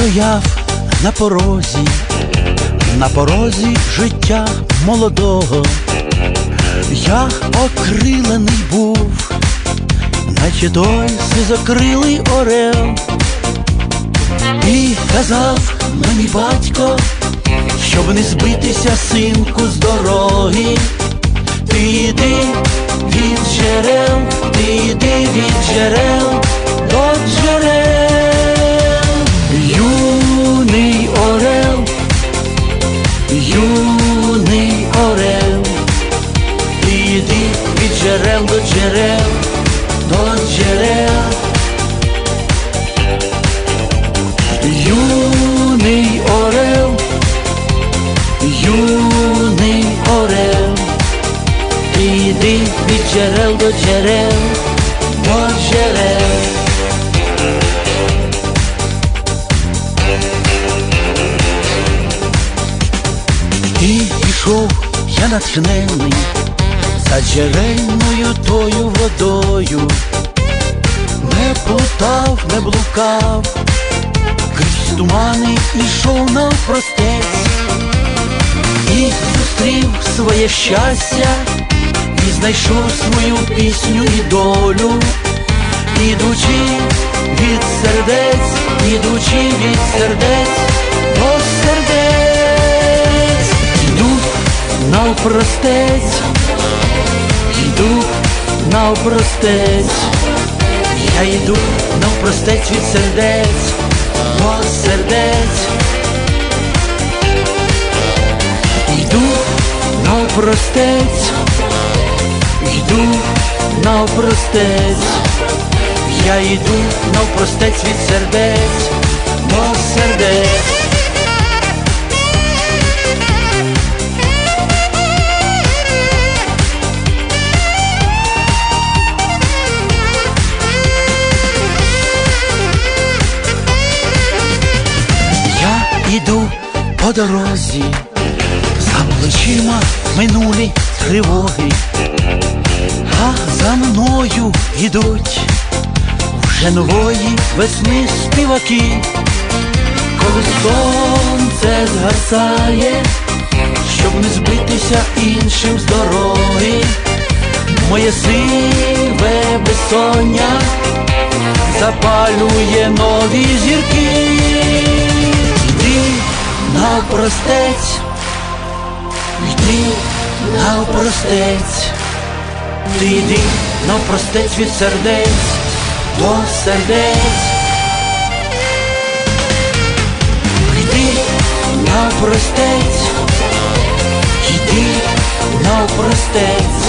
стояв на порозі, на порозі життя молодого. Я окрилений був, наче той сизокрилий орел. І казав мені батько, щоб не збитися, синку, з дороги. Ти йди від джерел, ти юний орел, йди від джерел до джерел, до джерел. Юний орел, юний орел, йди від джерел до джерел, до джерел. І я натхнений за джерельною тою водою, не плутав, не блукав, крізь тумани ішов навпростець. І зустрів своє щастя, і знайшов свою пісню і долю, ідучи від сердець, ідучи від сердець навпростець, йду навпростець, я йду навпростець від сердець. До сердець. Йду навпростець, йду навпростець, я йду навпростець від сердець Я іду по дорозі, за плечима минулі тривоги, а за мною йдуть вже нової весни співаки, коли сонце згасає, щоб не збитися іншим з дороги, моє сиве безсоння запалює нові зірки. Навпростець, йди навпростець, ти йди навпростець від сердець до сердець. Йди навпростець, йди навпростець,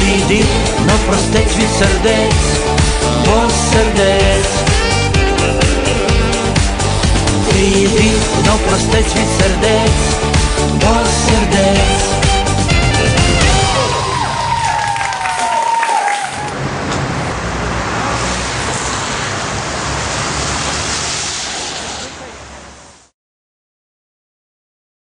ти йди навпростець від сердець stać mi serdec